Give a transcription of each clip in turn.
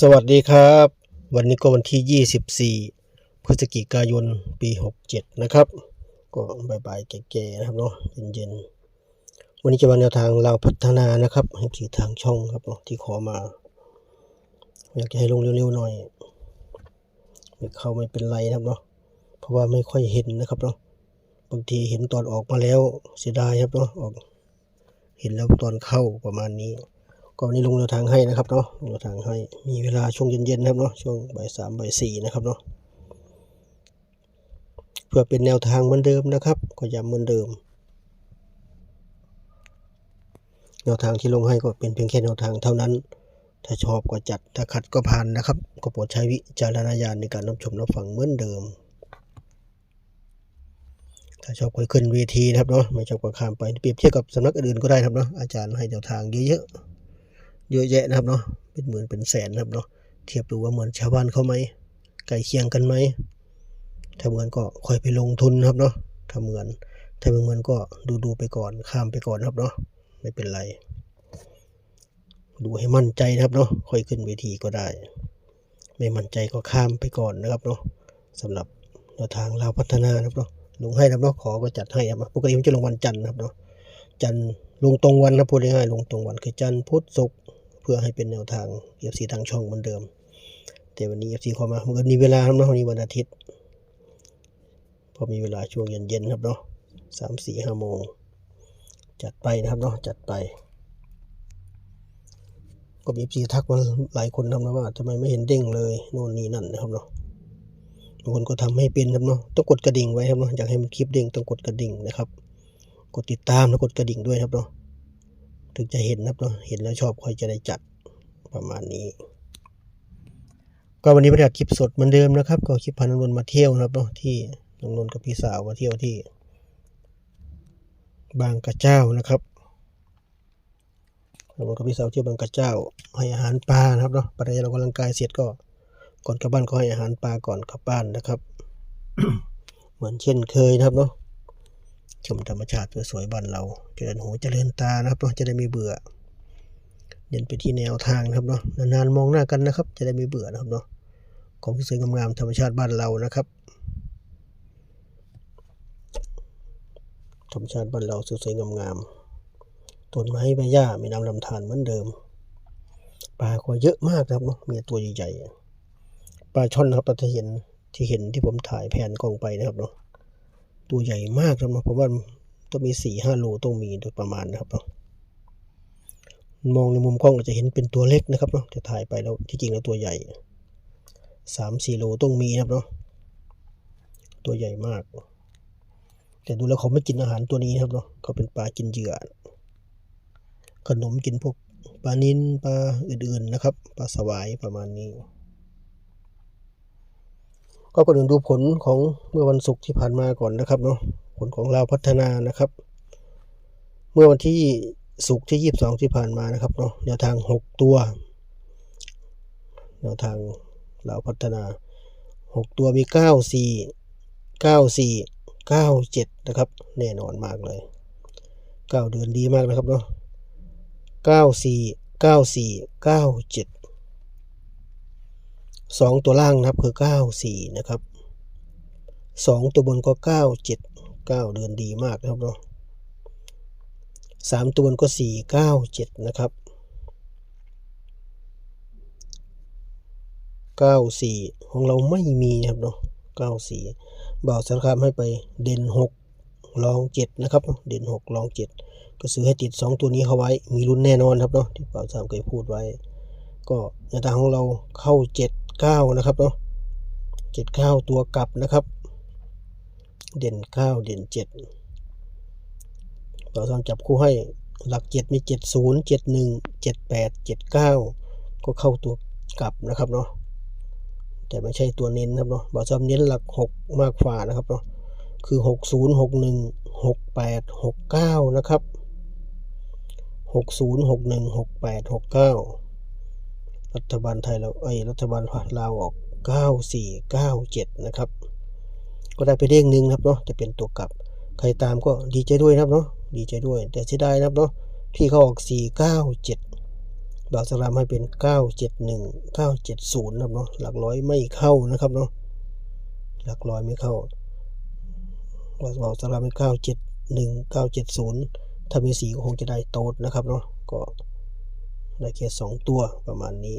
สวัสดีครับ วันนี้ก็วันที่ 24 พฤศจิกายนปี 67 นะครับ ก็บ่ายๆแก่ๆนะครับเนาะเย็นๆ วันนี้จะมาแนวทางเราพัฒนานะครับให้สีทางช่องครับเนาะที่ขอมา อยากจะให้ลงเร็วๆหน่อยไม่เข้าไม่เป็นไรนะครับเนาะเพราะว่าไม่ค่อยเห็นนะครับเนาะบางทีเห็นตอนออกมาแล้วเสียดายครับเนาะออก เห็นแล้วตอนเข้าประมาณนี้ ก็นนี้ลงแนวทางให้นะครับเนาะลงแนวทางให้มีเวลาช่วงเย็นๆนะครับเนาะช่วงบ่ายสามบ่ายสี่นะครับเนาะเพื่อเป็นแนวทางเหมือนเดิมนะครับ ก็ย้ำเหมือนเดิม แนวทางที่ลงให้ก็เป็นเพียงแค่แนวทางเท่านั้น ถ้าชอบก็จัดถ้าขัดก็ผ่านนะครับ ก็โปรดใช้วิจารณญาณในการรับชมรับฟังเหมือนเดิม ถ้าชอบก็ขึ้นเวทีนะครับเนาะไม่ชอบก็ข้ามไปเปรียบเทียบกับสำนักอื่นก็ได้ครับเนาะอาจารย์ให้แนวทางเยอะๆ เยอะแยะนะครับเนาะเป็นหมื่นเป็นแสนนะครับเนาะเทียบดูว่าเหมือนชาวบ้านเขาไหมใกล้เคียงกันไหมถ้าเหมือนก็ค่อยไปลงทุนนะครับเนาะถ้าเหมือนถ้าไม่เหมือนก็ดูดูไปก่อนข้ามไปก่อนนะครับเนาะไม่เป็นไร ดูให้มั่นใจนะครับเนาะค่อยขึ้นเวทีก็ได้ ไม่มั่นใจก็ข้ามไปก่อนนะครับเนาะสำหรับแนวทางเราพัฒนานะครับเนาะลงให้นะครับเนาะขอก็จัดให้ครับปกติมันจะลงวันจันทร์นะครับเนาะจันทร์ ลงตรงวันนะพูดง่ายๆลงตรงวันคือจันทร์พุธศุกร์เพื่อให้เป็นแนวทางเอฟซีทางช่องเหมือนเดิม แต่วันนี้เอฟซีเข้ามามันก็มีเวลาครับเนาะวันนี้วันอาทิตย์ พอมีเวลาช่วงเย็นๆครับเนาะสามสี่ห้าโมง จัดไปนะครับเนาะจัดไป ก็มีพีทักมาหลายคนทำนะว่าทำไมไม่เห็นเด้งเลยโน่นนี่นั่นนะครับเนาะบางคนก็ทำให้เป็นครับเนาะต้องกดกระดิ่งไว้ครับเนาะอยากให้มันคลิปเด้งต้องกดกระดิ่งนะครับ กดติดตามแล้วกดกระดิ่งด้วยครับเนาะถึงจะเห็นนะครับเนาะเห็นแล้วชอบค่อยจะได้จัดประมาณนี้ ก็วันนี้ไม่ได้อัดคลิปสดเหมือนเดิมนะครับ ก็คลิปพานนนมาเที่ยวนะครับเนาะที่นนนกับพี่สาวมาเที่ยวที่ บางกระเจ้านะครับผมกับพี่สาวเที่ยวบางกระเจ้า ให้อาหารปลานะครับเนาะปัจจัยเรากำลังกายเสร็จก็ก่อนกลับบ้านก็ให้อาหารปลาก่อนกลับบ้านนะครับ เหมือนเช่นเคยนะครับเนาะ ชมธรรมชาติสวยๆบ้านเราเจริญหูเจริญตานะครับเนาะจะได้ไม่เบื่อเดินไปที่แนวทางนะครับเนาะนานๆมองหน้ากันนะครับ จะได้ไม่เบื่อนะครับเนาะของสวยๆงามๆธรรมชาติบ้านเรานะครับธรรมชาติบ้านเราสวยๆงามๆต้นไม้ใบหญ้ามีน้ำลำธารเหมือนเดิมปลาก็เยอะมากครับเนาะมีตัวใหญ่ๆปลาช่อนนะครับที่เห็นที่เห็นที่ผมถ่ายแผนกล้องไปนะครับเนาะ ตัวใหญ่มากครับเนาะผมว่าต้องมีสี่ห้าโลต้องมีโดยประมาณนะครับเนาะมองในมุมกล้องอาจจะเห็นเป็นตัวเล็กนะครับเนาะแต่ถ่ายไปแล้วที่จริงแล้วตัวใหญ่สามสี่โลต้องมีนะครับเนาะตัวใหญ่มาก แต่ดูแล้วเขาไม่กินอาหารตัวนี้นะครับเนาะเขาเป็นปลากินเหยื่อขนมกินพวกปลานินปลาอื่นๆนะครับปลาสวายประมาณนี้ ก็ก่อนอื่นดูผลของเมื่อวันศุกร์ที่ผ่านมาก่อนนะครับเนาะผลของเราวพัฒนานะครับ เมื่อวันที่ศุกร์ที่ 22 ที่ผ่านมานะครับเนาะแนวทาง 6 ตัวแนวทางเราวพัฒนา 6 ตัวมี 9 4 9 4 9 7 นะครับ แน่นอนมากเลย 9 เดือนดีมากนะครับเนาะเก้าสี่เก้า สองตัวล่างนะครับคือเก้าสี่นะครับสองตัวบนก็เก้าเจ็ดเก้าเดือนดีมากนะครับเนาะสามตัวบนก็สี่เก้าเจ็ดนะครับเก้าสี่ของเราไม่มีนะครับเนาะเก้าสี่บ่าวสารคามให้ไปเด่นหกลองเจ็ดนะครับ เด่นหกลองเจ็ดก็ซื้อให้ติด2ตัวนี้เข้าไว้ มีรุ่นแน่นอนครับเนาะที่ป่าวสามเคยพูดไว้ ก็ในทางของเราเข้า 7 9นะครับเนาะ7 9ตัวกลับนะครับ เด่น9เด่น7ป่าวสามจับคู่ให้หลัก7มี7 0 7 1 7 8 7 9ก็เข้าตัวกลับนะครับเนาะแต่ไม่ใช่ตัวเน้นนะครับเนาะบ่าวสามเน้นหลัก6มากกว่านะครับเนาะคือ60 61 68 69นะครับหกศูนย์หกหนึ่งหกแปดหกเก้า รัฐบาลไทยเราไอ้ยรัฐบาลลาวออกเก้าสี่เก้าเจ็ดนะครับ ก็ได้ไปเด้งหนึ่งครับเนาะจะเป็นตัวกลับ ใครตามก็ดีใจด้วยนะครับเนาะดีใจด้วย แต่เสียดายนะครับเนาะที่เขาออกสี่เก้าเจ็ดบาวสลามให้เป็น 971 970 นะครับเนาะหลักร้อยไม่เข้านะครับเนาะหลักร้อยไม่เข้าบาวสลามให้971 970 ถ้ามีสีก็คงจะได้โต๊ดนะครับเนาะก็ ได้แค่สองตัวประมาณนี้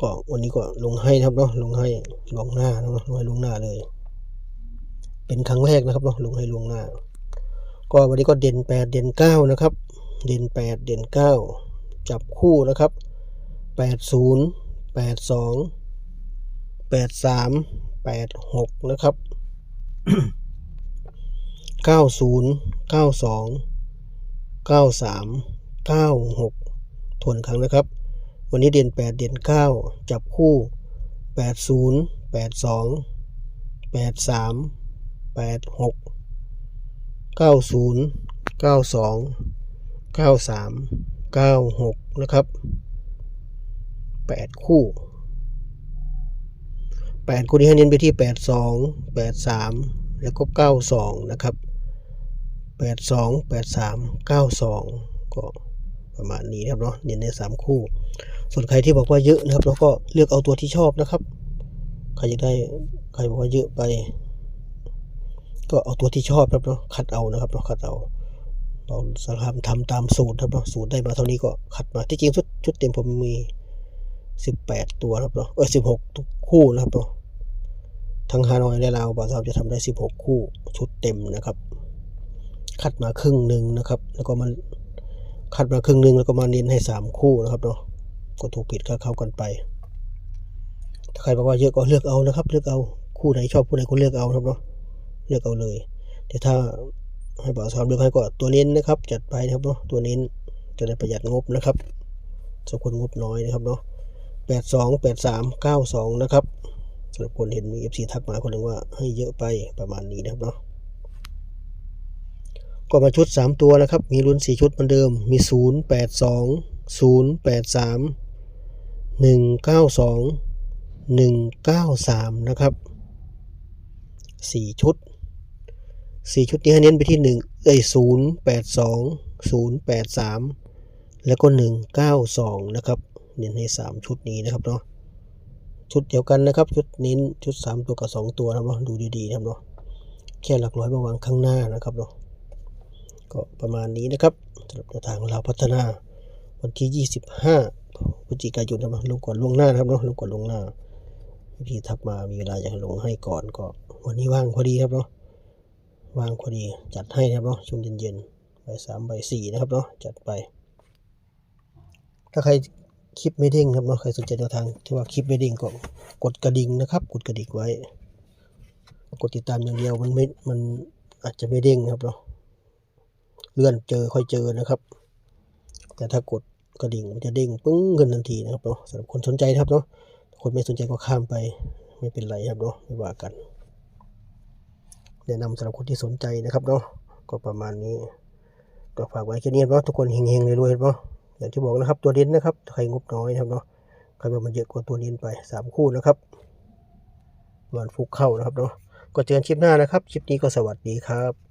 ก็วันนี้ก็ลงให้ครับเนาะลงให้ลงหน้าเนาะลงให้ลงหน้าเลย เป็นครั้งแรกนะครับเนาะลงให้ลงหน้า ก็วันนี้ก็เด่นแปดเด่นเก้านะครับ เด่นแปดเด่นเก้าจับคู่นะครับแปดศูนย์แปดสองแปดสามแปดหกนะครับเก้าศูนย์เก้าสองเก้าสาม เก้าหกทวนครั้งนะครับ วันนี้เด่นแปดเด่นเก้าจับคู่แปดศูนย์แปดสองแปดสามแปดหกเก้าศูนย์เก้าสองเก้าสามเก้าหกนะครับแปดคู่แปดคู่นี้ให้เน้นไปที่แปดสองแปดสามแล้วก็เก้าสองนะครับแปดสองแปดสามเก้าสองก็ ประมาณนี้นะครับเนาะเน้นในสามคู่ ส่วนใครที่บอกว่าเยอะนะครับเราก็เลือกเอาตัวที่ชอบนะครับ ใครจะได้ใครบอกว่าเยอะไป ก็เอาตัวที่ชอบครับเนาะคัดเอานะครับเนาะคัดเอาเราสารามทำตามสูตรครับเนาะสูตรได้มาเท่านี้ก็คัดมาที่จริงชุดชุดเต็มผมมีสิบแปดตัวครับเนาะเออสิบหกคู่นะครับเนาะทั้งฮานอยและลาวบาซาวจะทำได้สิบหกคู่ชุดเต็มนะครับ คัดมาครึ่งหนึ่งนะครับ แล้วก็มัน คัดมาครึ่งหนึ่งแล้วก็มาเน้นให้สามคู่นะครับเนาะก็ถูกผิดก็เข้ากันไปถ้าใครบอกว่าเยอะก็เลือกเอานะครับ เลือกเอาคู่ไหนชอบคู่ไหนก็เลือกเอาครับเนาะเลือกเอาเลย แต่ถ้าให้บอกสอนเลือกให้ก็ตัวเน้นนะครับ จัดไปนะครับเนาะตัวเน้นจะได้ประหยัดงบนะครับสำหรับคนงบน้อยนะครับเนาะแปดสองแปดสามเก้าสองนะครับสำหรับคนเห็นมีเอฟซีทักมาคนหนึ่งว่าให้เยอะไปประมาณนี้นะครับเนาะ ก็มาชุดสามตัวนะครับ มีรุ่นสี่ชุดเหมือนเดิม มีศูนย์แปดสองศูนย์แปดสามหนึ่งเก้าสองหนึ่งเก้าสามนะครับสี่ชุดสี่ชุดนี้ให้เน้นไปที่หนึ่งเอ้ยศูนย์แปดสองศูนย์แปดสามแล้วก็หนึ่งเก้าสองนะครับ เน้นให้สามชุดนี้นะครับเนาะ ชุดเดียวกันนะครับ ชุดเน้นชุดสามตัวกับสองตัวนะครับเนาะ ดูดีๆนะครับเนาะ แค่หลักร้อยมาวางข้างหน้านะครับเนาะ ก็ประมาณนี้นะครับสำหรับแนวทางเราพัฒนาวันที่ 25พฤศจิกายนนะครับลงก่อนล่วงหน้านะครับเนาะลงก่อนล่วงหน้าพี่ทักมามีเวลาอยากลงให้ก่อนก็ วันนี้ว่างพอดีครับเนาะว่างพอดีจัดให้ครับเนาะช่วงเย็นๆใบสามใบสี่นะครับเนาะจัดไป ถ้าใครคลิปไม่เด้งครับเนาะใครสนใจแนวทางที่ว่าคลิปไม่เด้งก็กดกระดิ่งนะครับ กดกระดิ่งไว้ กดติดตามอย่างเดียวมันไม่มันอาจจะไม่เด้งครับเนาะ เลื่อนเจอค่อยเจอนะครับ แต่ถ้ากดกระดิ่งมันจะเด้งปึ้งขึ้นทันทีนะครับเนาะสำหรับคนสนใจนะครับเนาะคนไม่สนใจก็ข้ามไปไม่เป็นไรครับเนาะไม่ว่ากัน แนะนำสำหรับคนที่สนใจนะครับเนาะก็ประมาณนี้ก็ฝากไว้แค่นี้เนาะทุกคนเฮงๆรวยๆเนาะอย่างที่บอกนะครับตัวเน้นนะครับใครงบน้อยนะครับเนาะใครว่ามันเยอะกว่าตัวเน้นไปสามคู่นะครับวันฟุกเข้านะครับเนาะก็เจอกันคลิปหน้านะครับคลิปนี้ก็สวัสดีครับ